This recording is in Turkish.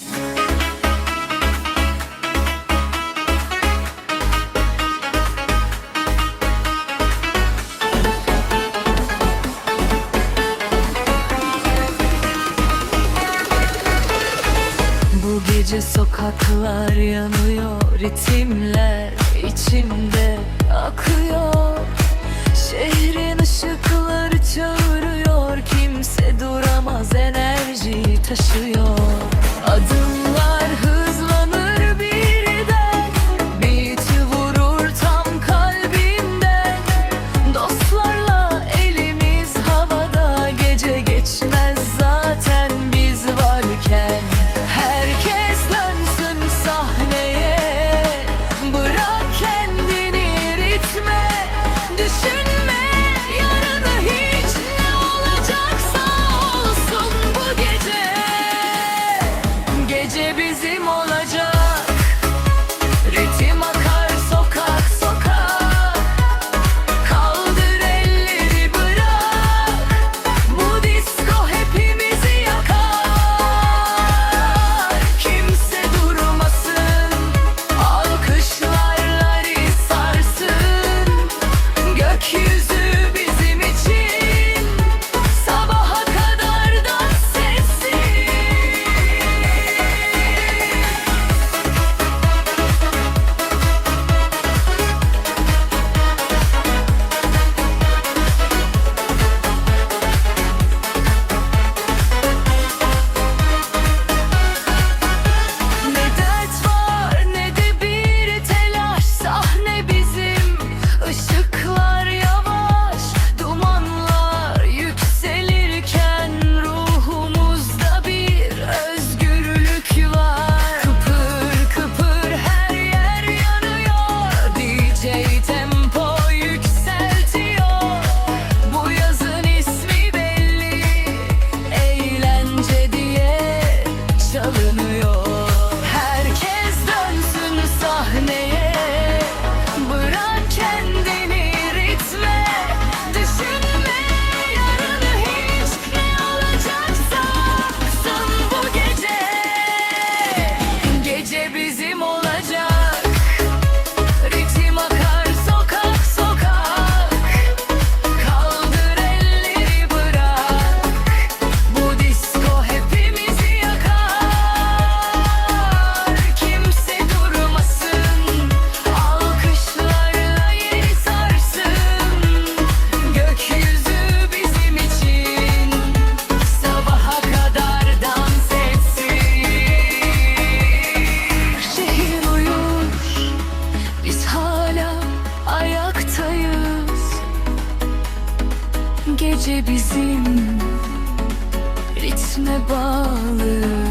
Bu sokaklar yanıyor ritimler içimde akıyor. Şehrin ışığı sadece bizim ritme bağlı.